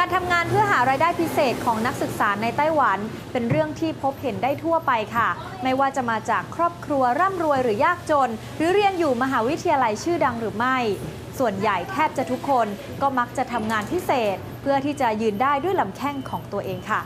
การทำงานเพื่อหารายได้พิเศษของนักศึกษาในไต้หวัน เป็นเรื่องที่พบเห็นได้ทั่วไปค่ะ ไม่ว่าจะมาจากครอบครัวร่ำรวยหรือยากจน หรือเรียนอยู่มหาวิทยาลัยชื่อดังหรือไม่ ส่วนใหญ่แทบจะทุกคนก็มักจะทำงานพิเศษ เพื่อที่จะยืนได้ด้วยลำแข้งของตัวเองค่ะ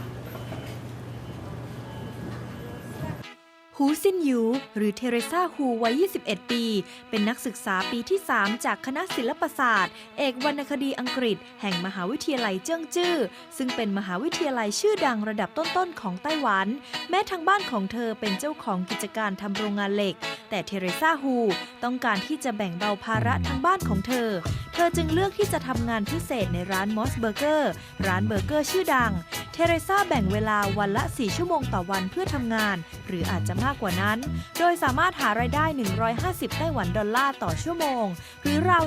หูซินยูหรือเทเรซาฮูวัย 21 ปี เป็นนักศึกษาปีที่ 3 จากคณะศิลปศาสตร์ เอกวรรณคดีอังกฤษ แห่งมหาวิทยาลัยเจิ้งจื้อ ซึ่งเป็นมหาวิทยาลัยชื่อดังระดับต้นๆ ของไต้หวัน แม้ทางบ้านของเธอเป็นเจ้าของกิจการทำโรงงานเหล็ก แต่เทเรซาฮูต้องการที่จะแบ่งเบาภาระทางบ้านของเธอ เธอจึงเลือกที่จะทำงานพิเศษในร้านมอสเบอร์เกอร์ ร้านเบอร์เกอร์ชื่อดัง เทเรซาแบ่งเวลาวันละ 4 ชั่วโมงต่อวันเพื่อทำงาน หรืออาจจะมากกว่านั้น โดยสามารถหารายได้ 150 ไต้หวันดอลลาร์ต่อชั่วโมง หรือราว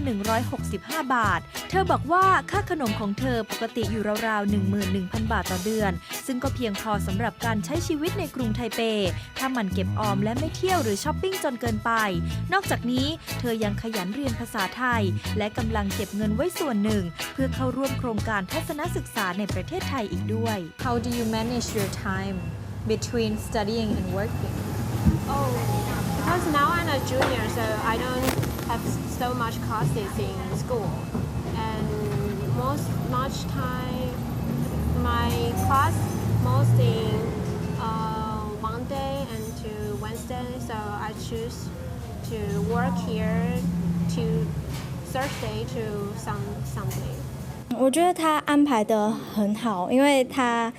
165 บาท เธอบอกว่าค่าขนมของเธอปกติอยู่ราวๆ11,000 บาทต่อเดือน ซึ่งก็เพียงพอสำหรับการใช้ชีวิตในกรุงไทเป ถ้ามันเก็บออมและไม่เที่ยวหรือช้อปปิ้งจนเกินไป นอกจากนี้เธอยังขยันเรียนภาษาไทย และกำลังเก็บเงินไว้ส่วนหนึ่ง เพื่อเข้าร่วมโครงการทัศนศึกษาในประเทศไทยอีกด้วย How do you manage your time between studying and working Oh, because now I'm a junior, so I don't have so much classes in school, and most much time my class most in uh, Monday and to Wednesday, so I choose to work here to Thursday to some something. 我觉得他安排的很好，因为他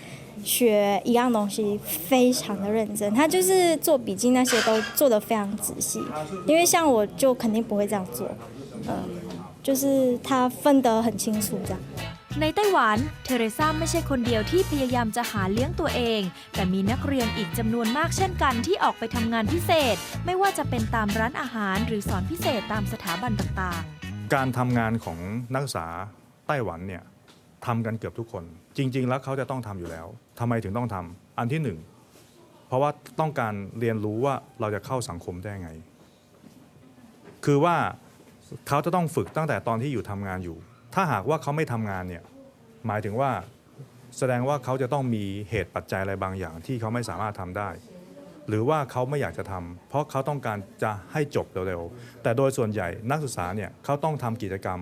学一样东西非常的认真，他就是做笔记那些都做得非常仔细。因为像我就肯定不会这样做，嗯，就是他分得很清楚这样。 ในไต้หวันเทเรซาไม่ใช่คนเดียวที่พยายามจะหาเลี้ยงตัวเอง แต่มีนักเรียนอีกจำนวนมากเช่นกันที่ออกไปทำงานพิเศษ ไม่ว่าจะเป็นตามร้านอาหารหรือสอนพิเศษตามสถาบันต่างๆ การทำงานของนักศึกษาไต้หวันเนี่ย ทำกันเกือบทุกคน จริง ๆ แล้วเขาจะต้องทำอยู่แล้วทำไมถึงต้องทำอันที่หนึ่งเพราะว่าต้องการเรียนรู้ว่าเราจะเข้าสังคมได้ไง คือว่าเขาจะต้องฝึกตั้งแต่ตอนที่อยู่ทำงานอยู่ ถ้าหากว่าเขาไม่ทำงานเนี่ยหมายถึงว่าแสดงว่าเขาจะต้องมีเหตุปัจจัยอะไรบางอย่าง ที่เขาไม่สามารถทำได้ หรือว่าเขาไม่อยากจะทำเพราะเขาต้องการจะให้จบเร็วๆแต่โดยส่วนใหญ่นักศึกษาเนี่ยเขาต้องทำกิจกรรม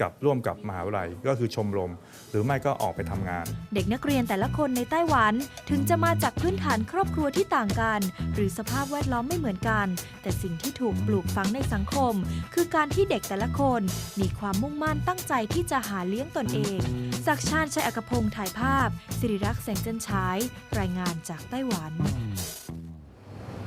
กับร่วมกับมหาวิทยาลัยก็คือชมรม หรือไม่ก็ออกไปทำงาน เด็กนักเรียนแต่ละคนในไต้หวันถึงจะมาจากพื้นฐานครอบครัวที่ต่างกัน หรือสภาพแวดล้อมไม่เหมือนกัน แต่สิ่งที่ถูกปลูกฝังในสังคม คือการที่เด็กแต่ละคนมีความมุ่งมั่นตั้งใจที่จะหาเลี้ยงตนเองศักดิ์ชาญชัยอักพงศ์ถ่ายภาพ สิริรักษ์แสงจันฉาย รายงานจากไต้หวัน